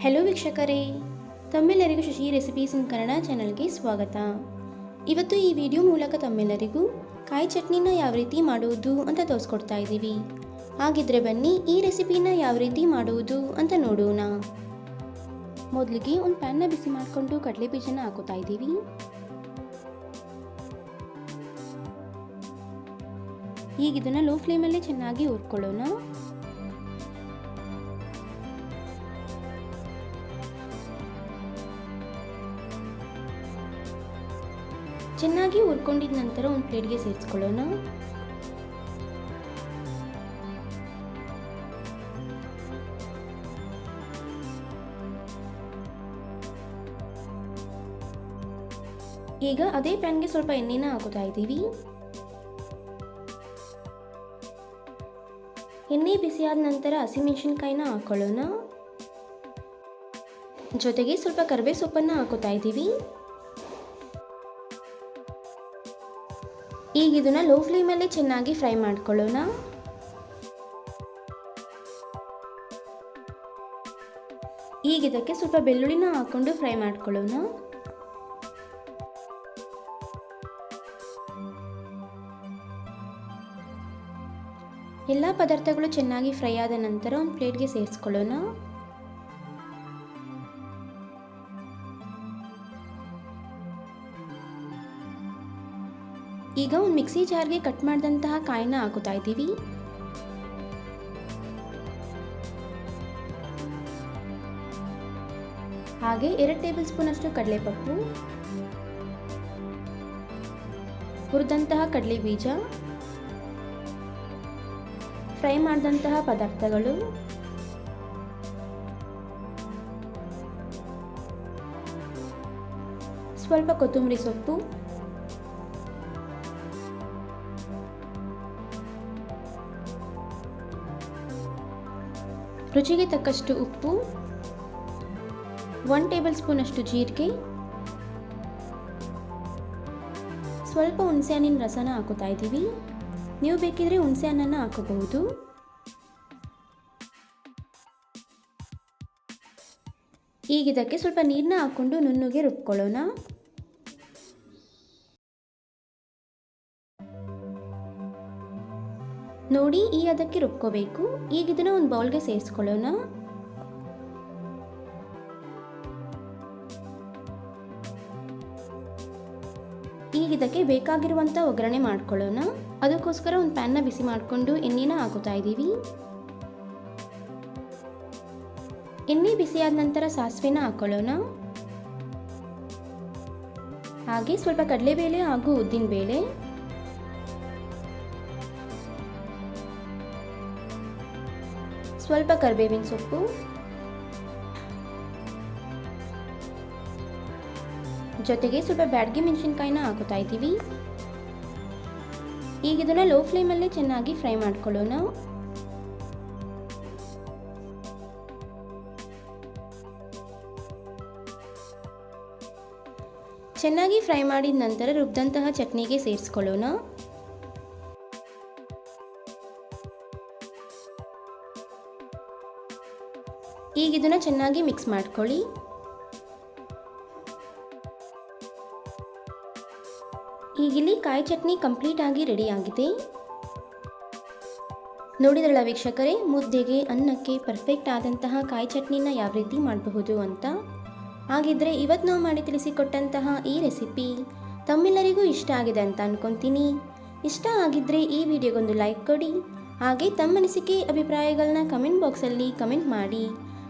Hello ವೀಕ್ಷಕರೇ. ತಮ್ಮೆಲ್ಲರಿಗೂ Shashi recipes ಇನ್ ಕನ್ನಡ ಚಾನಲ್ಗೆ ಸ್ವಾಗತ. ಇವತ್ತು ಈ ವಿಡಿಯೋ ಮೂಲಕ ತಮ್ಮೆಲ್ಲರಿಗೂ ಕಾಯಿ ಚಟ್ನಿನ ಯಾವ ರೀತಿ ಮಾಡುವುದು ಅಂತ ತೋರಿಸ್ಕೊಡ್ತಾ ಇದ್ದೀವಿ. ಹಾಗಿದ್ರೆ ಬನ್ನಿ ಈ ರೆಸಿಪಿನ ಯಾವ ರೀತಿ ಮಾಡುವುದು ಅಂತ ನೋಡೋಣ. ಮೊದಲಿಗೆ ಒಂದು ಪ್ಯಾನ್ನ ಬಿಸಿ ಮಾಡಿಕೊಂಡು ಕಡಲೆ ಬೀಜನ ಹಾಕೋತಾ ಇದ್ದೀವಿ. ಈಗ ಇದನ್ನು ಲೋ ಫ್ಲೇಮಲ್ಲೇ ಚೆನ್ನಾಗಿ ಹುರ್ಕೊಳ್ಳೋಣ. ಚೆನ್ನಾಗಿ ಹುರ್ಕೊಂಡಿದ ನಂತರ ಒಂದು ಪ್ಲೇಟ್ಗೆ ಸೇರಿಸ್ಕೊಳ್ಳೋಣ. ಈಗ ಅದೇ ಪ್ಯಾನ್ಗೆ ಸ್ವಲ್ಪ ಎಣ್ಣೆನ ಹಾಕೋತಾ ಇದ್ದೀವಿ. ಎಣ್ಣೆ ಬಿಸಿಯಾದ ನಂತರ ಹಸಿಮೆಣಸಿನ್ಕಾಯಿನ ಹಾಕೊಳ್ಳೋಣ. ಜೊತೆಗೆ ಸ್ವಲ್ಪ ಕರಿಬೇ ಸೊಪ್ಪನ್ನು ಹಾಕೋತಾ ಇದ್ದೀವಿ. ಈಗ ಇದನ್ನು ಲೋ ಫ್ಲೇಮಲ್ಲಿ ಚೆನ್ನಾಗಿ ಫ್ರೈ ಮಾಡ್ಕೊಳ್ಳೋಣ. ಈಗ ಇದಕ್ಕೆ ಸ್ವಲ್ಪ ಬೆಳ್ಳುಳ್ಳಿನ ಹಾಕೊಂಡು ಫ್ರೈ ಮಾಡ್ಕೊಳ್ಳೋಣ. ಎಲ್ಲ ಪದಾರ್ಥಗಳು ಚೆನ್ನಾಗಿ ಫ್ರೈ ಆದ ನಂತರ ಒಂದು ಪ್ಲೇಟ್ಗೆ ಸೇರಿಸ್ಕೊಳ್ಳೋಣ. ಈಗ ಒಂದು ಮಿಕ್ಸಿ ಜಾರ್ಗೆ ಕಟ್ ಮಾಡಿದಂತಹ ಕಾಯಿನ ಹಾಕೋತಾ ಇದ್ದೀವಿ. ಹಾಗೆ ಎರಡು ಟೇಬಲ್ ಸ್ಪೂನ್ ಅಷ್ಟು ಕಡಲೆಪಪ್ಪು, ಹುರಿದಂತಹ ಕಡಲೆ ಬೀಜ, ಫ್ರೈ ಮಾಡಿದಂತಹ ಪದಾರ್ಥಗಳು, ಸ್ವಲ್ಪ ಕೊತ್ತಂಬರಿ ಸೊಪ್ಪು ರುಚಿಗೆ ತಕ್ಕಷ್ಟು ಉಪ್ಪು ಒನ್ ಟೇಬಲ್ ಸ್ಪೂನಷ್ಟು ಜೀರಿಗೆ, ಸ್ವಲ್ಪ ಹುಣಸೆಹಣ್ಣಿನ ರಸನ ಹಾಕೋತಾ ಇದ್ದೀವಿ. ನೀವು ಬೇಕಿದ್ರೆ ಹುಣಸೆ ಹಣ್ಣನ್ನು ಹಾಕೋಬಹುದು. ಈಗ ಇದಕ್ಕೆ ಸ್ವಲ್ಪ ನೀರನ್ನ ಹಾಕ್ಕೊಂಡು ನುಣ್ಣಗೆ ರುಬ್ಕೊಳ್ಳೋಣ. ನೋಡಿ, ಈ ಅದಕ್ಕೆ ರುಬ್ಕೋಬೇಕು. ಈಗ ಇದನ್ನ ಒಂದು ಬೌಲ್ಗೆ ಸೇರಿಸ್ಕೊಳ್ಳೋಣ. ಈಗ ಇದಕ್ಕೆ ಬೇಕಾಗಿರುವಂಥ ಒಗ್ಗರಣೆ ಮಾಡ್ಕೊಳ್ಳೋಣ. ಅದಕ್ಕೋಸ್ಕರ ಒಂದು ಪ್ಯಾನ್ನ ಬಿಸಿ ಮಾಡಿಕೊಂಡು ಎಣ್ಣೆನ ಹಾಕೋತಾ ಇದ್ದೀವಿ. ಎಣ್ಣೆ ಬಿಸಿಯಾದ ನಂತರ ಸಾಸಿವೆನ ಹಾಕೊಳ್ಳೋಣ. ಹಾಗೆ ಸ್ವಲ್ಪ ಕಡಲೆಬೇಳೆ ಹಾಗೂ ಉದ್ದಿನ ಬೇಳೆ ಸ್ವಲ್ಪ ಕರಿಬೇವಿನ ಸೊಪ್ಪು, ಜೊತೆಗೆ ಸ್ವಲ್ಪ ಬ್ಯಾಡ್ಗೆ ಮೆಣಸಿನ್ಕಾಯಿನ ಹಾಕೋತಾ ಇದ್ದೀವಿ. ಈಗ ಇದನ್ನು ಲೋ ಫ್ಲೇಮಲ್ಲೇ ಚೆನ್ನಾಗಿ ಫ್ರೈ ಮಾಡ್ಕೊಳ್ಳೋಣ. ಚೆನ್ನಾಗಿ ಫ್ರೈ ಮಾಡಿದ ನಂತರ ರುಬ್ಬಿದಂತಹ ಚಟ್ನಿಗೆ ಸೇರಿಸ್ಕೊಳ್ಳೋಣ. ಈಗ ಇದನ್ನು ಚೆನ್ನಾಗಿ ಮಿಕ್ಸ್ ಮಾಡ್ಕೊಳ್ಳಿ. ಈಗಿಲ್ಲಿ ಕಾಯಿ ಚಟ್ನಿ ಕಂಪ್ಲೀಟ್ ಆಗಿ ರೆಡಿ ಆಗಿದೆ. ನೋಡಿದ್ರಲ್ಲ ವೀಕ್ಷಕರೇ, ಮುದ್ದೆಗೆ ಅನ್ನಕ್ಕೆ ಪರ್ಫೆಕ್ಟ್ ಆದಂತಹ ಕಾಯಿ ಚಟ್ನಿನ ಯಾವ ರೀತಿ ಮಾಡಬಹುದು ಅಂತ? ಹಾಗಿದ್ರೆ ಇವತ್ತು ನಾವು ಮಾಡಿ ತಿಳಿಸಿಕೊಟ್ಟಂತಹ ಈ ರೆಸಿಪಿ ತಮ್ಮೆಲ್ಲರಿಗೂ ಇಷ್ಟ ಆಗಿದೆ ಅಂತ ಅನ್ಕೊಂತೀನಿ. ಇಷ್ಟ ಆಗಿದ್ದರೆ ಈ ವಿಡಿಯೋಗೊಂದು ಲೈಕ್ ಕೊಡಿ. ಹಾಗೆ ತಮ್ಮ ಅನಿಸಿಕೆ ಅಭಿಪ್ರಾಯಗಳನ್ನ ಕಮೆಂಟ್ ಬಾಕ್ಸಲ್ಲಿ ಕಮೆಂಟ್ ಮಾಡಿ.